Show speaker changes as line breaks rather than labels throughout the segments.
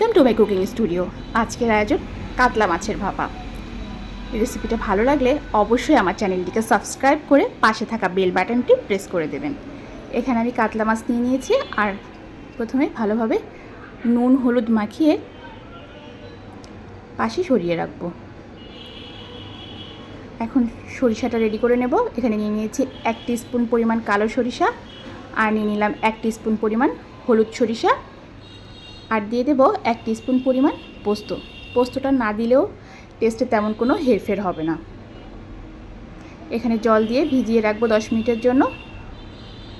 Welcome to my cooking studio. আজকের আয়োজন কাতলা মাছের ভাপা। রেসিপিটা ভালো লাগলে অবশ্যই আমার চ্যানেলটিকে সাবস্ক্রাইব করে পাশে থাকা বেল বাটনটি প্রেস করে দেবেন। এখানে আমি কাতলা মাছ নিয়ে নিয়েছি আর প্রথমে ভালোভাবে নুন, হলুদ মাখিয়ে পাশে সরিয়ে রাখব। এখন সরিষাটা রেডি করে নেব। এখানে নিয়ে নিয়েছি এক স্পুন পরিমাণ কালো সরিষা আর নিয়ে নিলাম এক স্পুন পরিমাণ হলুদ সরিষা। আর দিয়ে দেবো এক স্পুন পরিমাণ পোস্ত। পোস্তটা না দিলেও টেস্টে তেমন কোনো হেরফের হবে না। এখানে জল দিয়ে ভিজিয়ে রাখব দশ মিনিটের জন্য।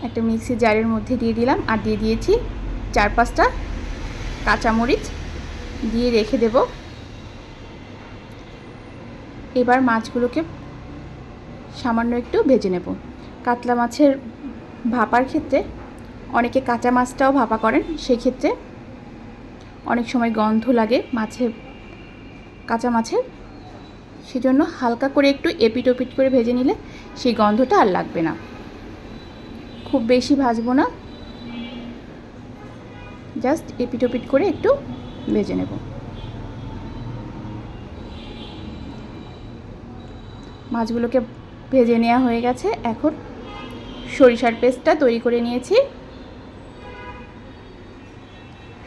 একটা মিক্সি জারের মধ্যে দিয়ে দিলাম আর দিয়ে দিয়েছি চার পাঁচটা কাঁচামরিচ দিয়ে রেখে দেব। এবার মাছগুলোকে সামান্য একটু ভেজে নেব। কাতলা মাছের ভাপার ক্ষেত্রে অনেকে কাঁচা মাছটাও ভাপা করেন সেই ক্ষেত্রে অনেক সময় গন্ধ লাগে মাছে, কাঁচা মাছের। সেজন্য হালকা করে একটু এপিট ওপিট করে ভেজে নিলে সেই গন্ধটা আর লাগবে না। খুব বেশি ভাজবো না। জাস্ট এপিট ওপিট করে একটু ভেজে নেব। মাছগুলোকে ভেজে নেওয়া হয়ে গেছে। এখন সরিষার পেস্টটা তৈরি করে নিয়েছি।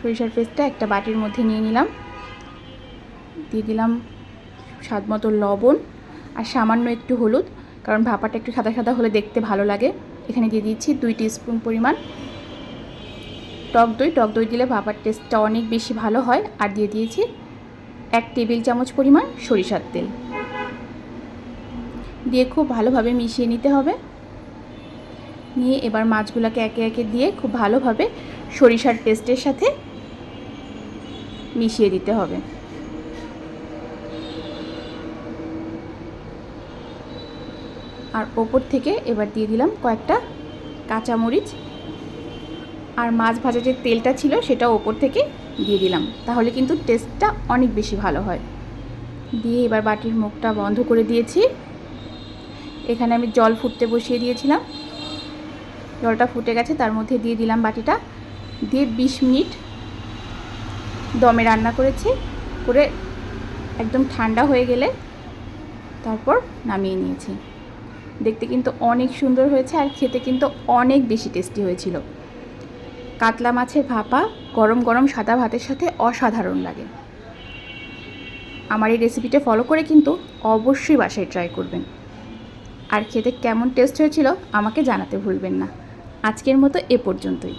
সরিষার পেস্টটা একটা বাটির মধ্যে নিয়ে নিলাম। দিয়ে দিলাম স্বাদ মতো লবণ আর সামান্য একটু হলুদ, কারণ ভাপাটা একটু সাদা সাদা হলে দেখতে ভালো লাগে। এখানে দিয়ে দিচ্ছি দুই স্পুন পরিমাণ টক দই। টক দই দিলে ভাপার টেস্টটা অনেক বেশি ভালো হয়। আর দিয়ে দিয়েছি এক টেবিল চামচ পরিমাণ সরিষার তেল। দিয়ে খুব ভালোভাবে মিশিয়ে নিতে হবে। নিয়ে এবার মাছগুলোকে একে একে দিয়ে খুব ভালোভাবে সরিষার পেস্টের সাথে মিশিয়ে দিতে হবে। আর ওপর থেকে এবার দিয়ে দিলাম কয়েকটা কাঁচামরিচ। আর মাছ ভাজা যে তেলটা ছিল সেটা ওপর থেকে দিয়ে দিলাম। তাহলে কিন্তু টেস্টটা অনেক বেশি ভালো হয়। দিয়ে এবার বাটির মুখটা বন্ধ করে দিয়েছি। এখানে আমি জল ফুটতে বসিয়ে দিয়েছিলাম। জলটা ফুটে গেছে, তার মধ্যে দিয়ে দিলাম বাটিটা। দিয়ে বিশ মিনিট দমে রান্না করেছি, করে একদম ঠান্ডা হয়ে গেলে তারপর নামিয়ে নিয়েছি। দেখতে কিন্তু অনেক সুন্দর হয়েছে আর খেতে কিন্তু অনেক বেশি টেস্টি হয়েছিল। কাতলা মাছের ভাপা গরম গরম সাদা ভাতের সাথে অসাধারণ লাগে। আমার এই রেসিপিটা ফলো করে কিন্তু অবশ্যই বাসায় ট্রাই করবেন। আর খেতে কেমন টেস্ট হয়েছিল আমাকে জানাতে ভুলবেন না। আজকের মতো এ পর্যন্তই।